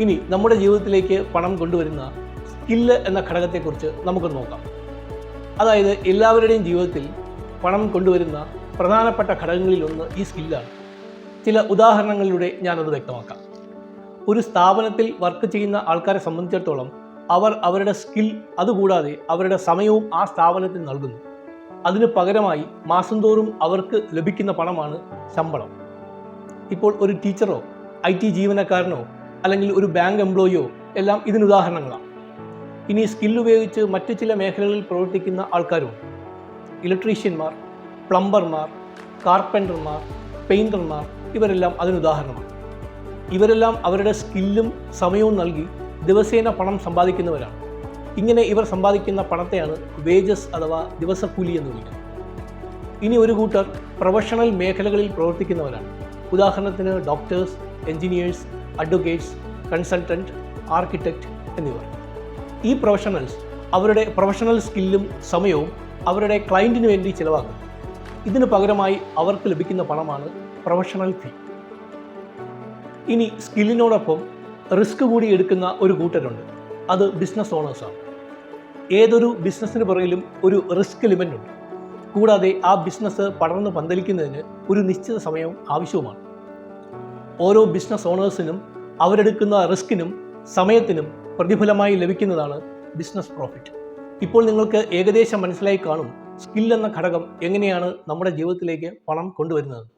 ഇനി നമ്മുടെ ജീവിതത്തിലേക്ക് പണം കൊണ്ടുവരുന്ന സ്കില്ല് എന്ന ഘടകത്തെക്കുറിച്ച് നമുക്ക് നോക്കാം. അതായത് എല്ലാവരുടെയും ജീവിതത്തിൽ പണം കൊണ്ടുവരുന്ന പ്രധാനപ്പെട്ട ഘടകങ്ങളിലൊന്ന് ഈ സ്കില്ലാണ്. ചില ഉദാഹരണങ്ങളിലൂടെ ഞാനത് വ്യക്തമാക്കാം. ഒരു സ്ഥാപനത്തിൽ വർക്ക് ചെയ്യുന്ന ആൾക്കാരെ സംബന്ധിച്ചിടത്തോളം അവർ അവരുടെ സ്കിൽ അതുകൂടാതെ അവരുടെ സമയവും ആ സ്ഥാപനത്തിന് നൽകുന്നു. അതിന് പകരമായി മാസം തോറും അവർക്ക് ലഭിക്കുന്ന പണമാണ് ശമ്പളം. ഇപ്പോൾ ഒരു ടീച്ചറോ ഐ ടി ജീവനക്കാരനോ അല്ലെങ്കിൽ ഒരു ബാങ്ക് എംപ്ലോയിയോ എല്ലാം ഇതിന് ഉദാഹരണങ്ങളാണ് ഇനി സ്കിൽ ഉപയോഗിച്ച് മറ്റു ചില മേഖലകളിൽ പ്രവർത്തിക്കുന്ന ആൾക്കാരുണ്ട് ഇലക്ട്രീഷ്യന്മാർ പ്ലംബർമാർ കാർപ്പന്റർമാർ പെയിന്റർമാർ ഇവരെല്ലാം അതിന് ഉദാഹരണമാണ് ഇവരെല്ലാം അവരുടെ സ്കില്ലും സമയവും നൽകി ദിവസേന പണം സമ്പാദിക്കുന്നവരാണ്. ഇങ്ങനെ ഇവർ സമ്പാദിക്കുന്ന പണത്തെയാണ് വേജസ് അഥവാ ദിവസക്കൂലി എന്ന് വിളിക്കുന്നത്. ഇനി ഒരു കൂട്ടർ പ്രൊഫഷണൽ മേഖലകളിൽ പ്രവർത്തിക്കുന്നവരാണ്. ഉദാഹരണത്തിന് doctors engineers advocates consultant architect എന്നിവർ. ഈ പ്രൊഫഷണൽസ് അവരുടെ പ്രൊഫഷണൽ സ്കില്ലും സമയവും അവരുടെ ക്ലയന്റിന് വേണ്ടി ചിലവാക്കുന്നു ഇതിന് പകരമായി അവർക്ക് ലഭിക്കുന്ന പണമാണ് പ്രൊഫഷണൽ ഫീ ഇനി സ്കില്ലിനോടൊപ്പം റിസ്ക് കൂടി എടുക്കുന്ന ഒരു കൂട്ടരുണ്ട്. അത് ബിസിനസ് ഓണേഴ്സാണ് ഏതൊരു ബിസിനസ്സിന് പുറകിലും ഒരു റിസ്ക് ലിമിറ്റ് ഉണ്ട്. കൂടാതെ ആ ബിസിനസ് പടർന്ന് പന്തലിക്കുന്നതിന് ഒരു നിശ്ചിത സമയവും ആവശ്യവുമാണ്. ഓരോ ബിസിനസ് ഓണേഴ്സിനും അവരെടുക്കുന്ന റിസ്കിനും സമയത്തിനും പ്രതിഫലമായി ലഭിക്കുന്നതാണ് ബിസിനസ് പ്രോഫിറ്റ് ഇപ്പോൾ നിങ്ങൾക്ക് ഏകദേശം മനസ്സിലായി കാണും സ്കിൽ എന്ന ഘടകം എങ്ങനെയാണ് നമ്മുടെ ജീവിതത്തിലേക്ക് പണം കൊണ്ടുവരുന്നത്.